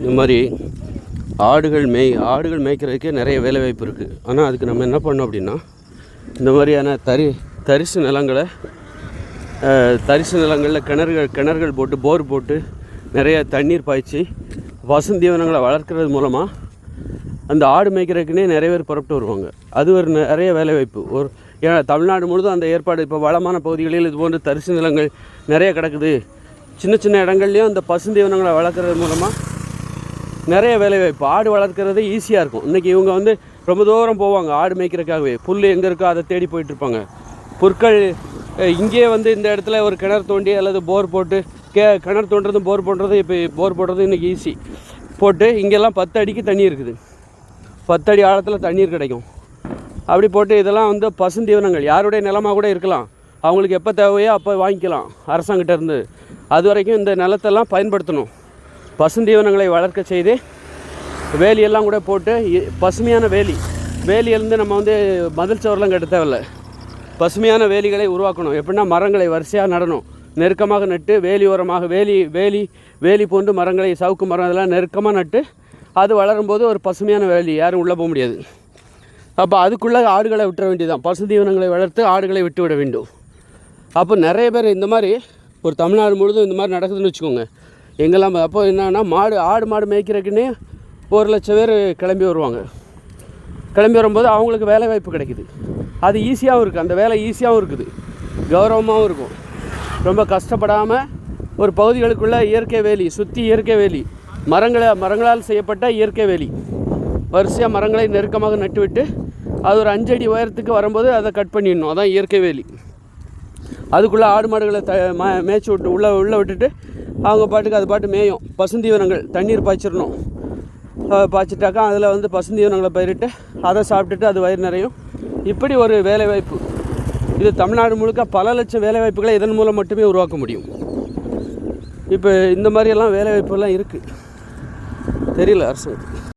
இந்த மாதிரி ஆடுகள் மேய் ஆடுகள் மேய்க்கிறதுக்கே நிறைய வேலைவாய்ப்பு இருக்குது ஆனால் அதுக்கு நம்ம என்ன பண்ணோம் அப்படின்னா இந்த மாதிரியான தரி தரிசு நிலங்களை தரிசு நிலங்களில் கிணறுகள் கிணறுகள் போட்டு போர் போட்டு நிறைய தண்ணீர் பாய்ச்சி வசந்தீவனங்களை வளர்க்குறது மூலமாக அந்த ஆடு மேய்க்கிறதுக்குன்னே நிறைய பேர் புறப்பட்டு வருவாங்க. அது ஒரு நிறைய வேலைவாய்ப்பு ஒரு ஏன்னா தமிழ்நாடு முழுதும் அந்த ஏற்பாடு இப்போ வளமான பகுதிகளில் இது போன்ற தரிசு நிலங்கள் நிறைய கிடக்குது. சின்ன சின்ன இடங்கள்லையும் அந்த பசுந்தீவனங்களை வளர்க்குறது மூலமாக நிறைய வேலைவாய்ப்பு ஆடு வளர்க்குறது ஈஸியாக இருக்கும். இன்றைக்கி இவங்க வந்து ரொம்ப தூரம் போவாங்க ஆடு மேய்க்கிறதுக்காகவே. புல் எங்கே இருக்கோ அதை தேடி போயிட்டுருப்பாங்க புற்கள் இங்கேயே வந்து இந்த இடத்துல ஒரு கிணறு தோண்டி அல்லது போர் போட்டு கே கிணறு தோண்டுறதும் போர் போடுறதும் இப்போ போர் போடுறதும் இன்றைக்கி ஈஸி போட்டு இங்கெல்லாம் பத்து அடிக்கு தண்ணி இருக்குது. பத்து அடி ஆழத்தில் தண்ணீர் கிடைக்கும். அப்படி போட்டு இதெல்லாம் வந்து பசுந்தீவனங்கள் யாருடைய நிலமாக கூட இருக்கலாம். அவங்களுக்கு எப்போ தேவையோ அப்போ வாங்கிக்கலாம் அரசாங்கிட்ட இருந்து அது வரைக்கும் இந்த நிலத்தெல்லாம் பயன்படுத்தணும். பசுந்தீவனங்களை வளர்க்க செய்து வேலியெல்லாம் கூட போட்டு இ- பசுமையான வேலி. வேலியிலேருந்து நம்ம வந்து மதில் சவரெலாம் கட்ட தேவையில்ல. பசுமையான வேலிகளை உருவாக்கணும். எப்படின்னா மரங்களை வரிசையாக நடணும். நெருக்கமாக நட்டு வேலி ஓரமாக வேலி வேலி வேலி போன்று மரங்களை சவுக்கு மரம் இதெல்லாம் நெருக்கமாக நட்டு அது வளரும்போது ஒரு பசுமையான வேலி. யாரும் உள்ளே போக முடியாது. அப்போ அதுக்குள்ளே ஆடுகளை விட்டுற வேண்டியதுதான். பசுந்தீவனங்களை வளர்த்து ஆடுகளை விட்டு விட வேண்டும். அப்போ நிறைய பேர் இந்த மாதிரி ஒரு தமிழ்நாடு முழுதும் இந்த மாதிரி நடக்குதுன்னு வச்சுக்கோங்க. எங்கெல்லாம் அப்போ என்னென்னா மாடு ஆடு மாடு மேய்க்கிறதுக்குன்னே ஒரு லட்சம் பேர் கிளம்பி வருவாங்க. கிளம்பி வரும்போது அவங்களுக்கு வேலை வாய்ப்பு கிடைக்குது. அது ஈஸியாகவும் இருக்குது அந்த வேலை ஈஸியாகவும் இருக்குது. கௌரவமாகவும் இருக்கும். ரொம்ப கஷ்டப்படாமல் ஒரு பகுதிகளுக்குள்ள இயற்கை வேலி சுற்றி இயற்கை வேலி மரங்களை மரங்களால் செய்யப்பட்ட இயற்கை வேலி. வரிசையாக மரங்களை நெருக்கமாக நட்டுவிட்டு அது ஒரு அஞ்சடி உயரத்துக்கு வரும்போது அதை கட் பண்ணிடணும். அதான் இயற்கை வேலி. அதுக்குள்ளே ஆடு மாடுகளை த மேய்ச்சி விட்டு உள்ளே உள்ளே விட்டுட்டு அவங்க பாட்டுக்கு அது பாட்டு மேயும். பசுந்தீவனங்கள் தண்ணீர் பாய்ச்சிடணும். பாய்ச்சிட்டாக்கா அதில் வந்து பசுந்தீவனங்களை பயிரிட்டு அதை சாப்பிட்டுட்டு அது வயிறு நிறையும். இப்படி ஒரு வேலைவாய்ப்பு. இது தமிழ்நாடு முழுக்க பல லட்சம் வேலைவாய்ப்புகளை இதன் மூலம் மட்டுமே உருவாக்க முடியும். இப்போ இந்த மாதிரியெல்லாம் வேலைவாய்ப்புலாம் இருக்குது தெரியல அரசு.